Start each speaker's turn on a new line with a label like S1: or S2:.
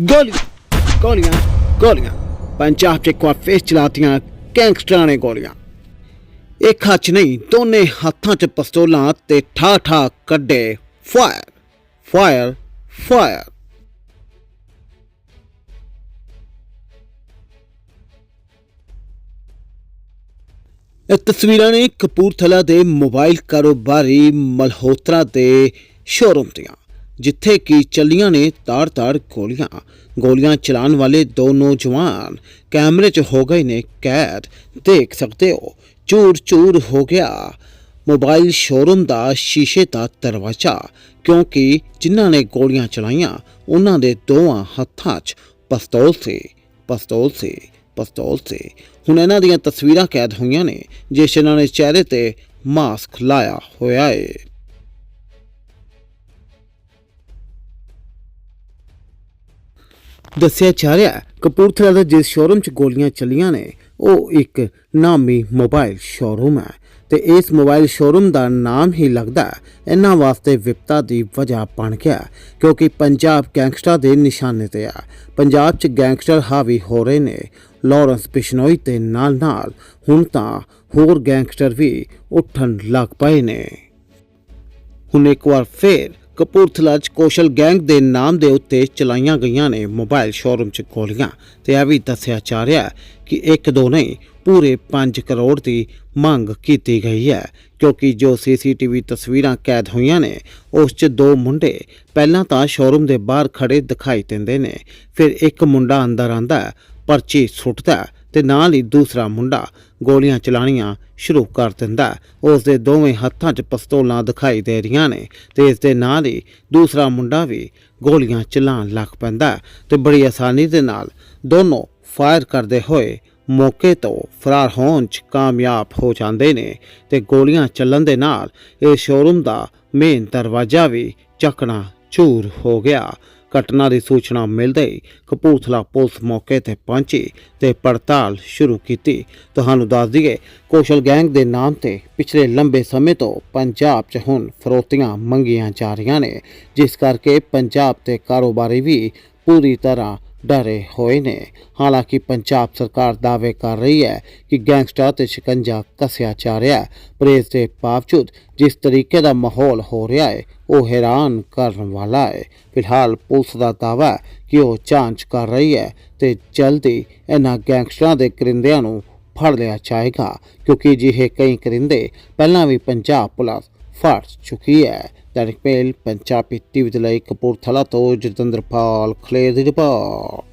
S1: ਗੋਲੀਆਂ ਗੋਲੀਆਂ ਗੋਲੀਆਂ। ਪੰਜਾਬ 'ਚ ਇੱਕ ਵਾਰ ਗੈਂਗਸਟਰਾਂ ਨੇ ਗੋਲੀਆਂ। ਇੱਕ ਹੱਥ ਨਹੀਂ, ਦੋਨੇ ਹੱਥਾਂ 'ਚ ਪਿਸਤੌਲਾਂ ਤੇ ਠਾ ਠਾ ਕੱਢੇ ਫਾਇਰ ਫਾਇਰ ਫਾਇਰ। ਇਹ ਤਸਵੀਰਾਂ ਨੇ ਕਪੂਰਥਲਾ ਦੇ ਮੋਬਾਈਲ ਕਾਰੋਬਾਰੀ ਮਲਹੋਤਰਾ ਦੇ ਸ਼ੋਰੂਮ ਦੀਆਂ। ਜਿੱਥੇ ਕਿ ਚੱਲੀਆਂ ਨੇ ਤਾੜ ਤਾਰ ਗੋਲੀਆਂ। ਗੋਲੀਆਂ ਚਲਾਉਣ ਵਾਲੇ ਦੋ ਨੌਜਵਾਨ ਕੈਮਰੇ 'ਚ ਹੋ ਗਏ ਨੇ ਕੈਦ। ਦੇਖ ਸਕਦੇ ਹੋ, ਚੂਰ-ਚੂਰ ਹੋ ਗਿਆ। ਮੋਬਾਈਲ ਸ਼ੋਰੂਮ ਦਾ ਸ਼ੀਸ਼ੇ ਦਾ ਦਰਵਾਜ਼ਾ, ਕਿਉਂਕਿ ਜਿਨ੍ਹਾਂ ਨੇ ਗੋਲੀਆਂ ਚਲਾਈਆਂ, ਉਹਨਾਂ ਦੇ ਦੋਵਾਂ ਹੱਥਾਂ 'ਚ ਪਿਸਤੌਲ ਸੀ ਪਿਸਤੌਲ ਸੀ ਪਿਸਤੌਲ ਸੀ। ਹੁਣ ਇਹਨਾਂ ਦੀਆਂ ਤਸਵੀਰਾਂ ਕੈਦ ਹੋਈਆਂ ਨੇ, ਜਿਸ ਇਹਨਾਂ ਨੇ ਚਿਹਰੇ ਤੇ ਮਾਸਕ ਲਾਇਆ ਹੋਇਆ ਏ। ਦੱਸਿਆ ਜਾ ਰਿਹਾ ਹੈ, ਕਪੂਰਥਲਾ ਦੇ ਜਿਸ ਸ਼ੋਰੂਮ 'ਚ ਗੋਲੀਆਂ ਚੱਲੀਆਂ ਨੇ, ਉਹ ਇੱਕ ਨਾਮੀ ਮੋਬਾਈਲ ਸ਼ੋਰੂਮ ਹੈ ਤੇ ਇਸ ਮੋਬਾਈਲ ਸ਼ੋਰੂਮ ਦਾ ਨਾਮ ਹੀ ਲੱਗਦਾ ਇਹਨਾਂ ਵਾਸਤੇ ਵਿਪਤਾ ਦੀ ਵਜ੍ਹਾ ਬਣ ਗਿਆ ਕਿਉਂਕਿ ਪੰਜਾਬ ਗੈਂਗਸਟਰ ਦੇ ਨਿਸ਼ਾਨੇ ਤੇ ਆ ਪੰਜਾਬ 'ਚ ਗੈਂਗਸਟਰ ਹਾਵੀ ਹੋ ਰਹੇ ਨੇ, ਲਾਰੈਂਸ ਬਿਸ਼ਨੋਈ ਤੇ ਨਾਲ ਨਾਲ ਹੁਣ ਤਾਂ ਹੋਰ ਗੈਂਗਸਟਰ ਵੀ ਉੱਠਣ ਲੱਗ ਪਏ ਨੇ। ਹੁਣ ਇੱਕ ਵਾਰ ਫੇਰ ਕਪੂਰਥਲਾ 'ਚ ਕੌਸ਼ਲ ਗੈਂਗ ਦੇ ਨਾਮ ਦੇ ਉੱਤੇ ਚਲਾਈਆਂ ਗਈਆਂ ਨੇ ਮੋਬਾਈਲ ਸ਼ੋਰੂਮ 'ਚ ਗੋਲੀਆਂ। ਤੇ ਇਹ ਵੀ ਦੱਸਿਆ ਜਾ ਰਿਹਾ ਕਿ ਇੱਕ ਦੋ ਨਹੀਂ ਪੂਰੇ 5 ਕਰੋੜ ਦੀ ਮੰਗ ਕੀਤੀ ਗਈ ਹੈ, ਕਿਉਂਕਿ ਜੋ ਸੀਸੀਟੀਵੀ ਤਸਵੀਰਾਂ ਕੈਦ ਹੋਈਆਂ ਨੇ, ਉਸ 'ਚ ਦੋ ਮੁੰਡੇ ਪਹਿਲਾਂ ਤਾਂ ਸ਼ੋਰੂਮ ਦੇ ਬਾਹਰ ਖੜੇ ਦਿਖਾਈ ਦਿੰਦੇ ਨੇ, ਫਿਰ ਇੱਕ ਮੁੰਡਾ ਅੰਦਰ ਆਂਦਾ ਪਰਚੀ ਸੁੱਟਦਾ ਤੇ ਨਾਲ ਹੀ ਦੂਸਰਾ ਮੁੰਡਾ ਗੋਲੀਆਂ ਚਲਾਣੀਆਂ ਸ਼ੁਰੂ ਕਰ ਦਿੰਦਾ ਹੈ। ਉਸ ਦੇ ਦੋਵੇਂ ਹੱਥਾਂ 'ਚ ਪਿਸਤੌਲਾਂ ਦਿਖਾਈ ਦੇ ਰਹੀਆਂ ਨੇ ਤੇ ਇਸ ਦੇ ਨਾਲ ਹੀ ਦੂਸਰਾ ਮੁੰਡਾ ਵੀ ਗੋਲੀਆਂ ਚਲਾਉਣ ਲੱਗ ਪੈਂਦਾ ਹੈ ਤੇ ਬੜੀ ਆਸਾਨੀ ਦੇ ਨਾਲ ਦੋਨੋਂ ਫਾਇਰ ਕਰਦੇ ਹੋਏ ਮੌਕੇ ਤੋਂ ਫਰਾਰ ਹੋਣ 'ਚ ਕਾਮਯਾਬ ਹੋ ਜਾਂਦੇ ਨੇ ਤੇ ਗੋਲੀਆਂ ਚੱਲਣ ਦੇ ਨਾਲ ਇਹ ਸ਼ੋਰੂਮ ਦਾ ਮੇਨ ਦਰਵਾਜ਼ਾ ਵੀ ਚੱਕਣਾ ਚੂਰ ਹੋ ਗਿਆ ਘਟਨਾ ਦੀ ਸੂਚਨਾ ਮਿਲਦੇ ਹੀ ਕਪੂਰਥਲਾ ਪੁਲਿਸ ਮੌਕੇ ਤੇ ਪਹੁੰਚੀ ਤੇ ਪੜਤਾਲ ਸ਼ੁਰੂ ਕੀਤੀ। ਤੁਹਾਨੂੰ ਦੱਸ ਦਈਏ, ਕੌਸ਼ਲ ਗੈਂਗ ਦੇ ਨਾਮ ਤੇ ਪਿਛਲੇ ਲੰਬੇ ਸਮੇਂ ਤੋਂ ਪੰਜਾਬ 'ਚ ਹੁਣ ਫਰੋਤੀਆਂ ਮੰਗੀਆਂ ਜਾ ਰਹੀਆਂ ਨੇ, ਜਿਸ ਕਰਕੇ ਪੰਜਾਬ ਤੇ ਕਾਰੋਬਾਰੀ ਵੀ ਪੂਰੀ ਤਰ੍ਹਾਂ ਡਰੇ ਹੋਏ ਨੇ। ਹਾਲਾਂਕਿ ਪੰਜਾਬ ਸਰਕਾਰ ਦਾਅਵੇ ਕਰ ਰਹੀ ਹੈ ਕਿ ਗੈਂਗਸਟਰ ਤੇ ਸ਼ਿਕੰਜਾ ਕੱਸਿਆ ਜਾ ਰਿਹਾ ਹੈ। ਪਰ ਇਸ ਦੇ ਬਾਵਜੂਦ ਜਿਸ ਤਰੀਕੇ ਦਾ ਮਾਹੌਲ ਹੋ ਰਿਹਾ ਹੈ ਉਹ ਹੈਰਾਨ ਕਰਨ ਵਾਲਾ ਹੈ ਫਿਲਹਾਲ ਪੁਲਿਸ ਦਾ ਦਾਅਵਾ ਹੈ ਕਿ ਉਹ ਜਾਂਚ ਕਰ ਰਹੀ ਹੈ ਤੇ ਜਲਦੀ ਇਹਨਾਂ ਗੈਂਗਸਟਰਾਂ ਦੇ ਕਰਿੰਦਿਆਂ ਨੂੰ ਫੜ ਲਿਆ ਜਾਏਗਾ, ਕਿਉਂਕਿ ਜਿਹੇ ਕਈ ਕਰਿੰਦੇ ਪਹਿਲਾਂ ਵੀ ਪੰਜਾਬ ਪੁਲਿਸ ਫੜ ਚੁੱਕੀ ਹੈ। ਦੈਨਿਕ ਮੇਲ, ਪੰਜਾਬੀ ਟੀਵੀ ਦੇ ਲਈ ਕਪੂਰਥਲਾ ਤੋਂ ਜਤਿੰਦਰਪਾਲ ਖਲੇਰ ਦੀ ਰਿਪੋਰਟ।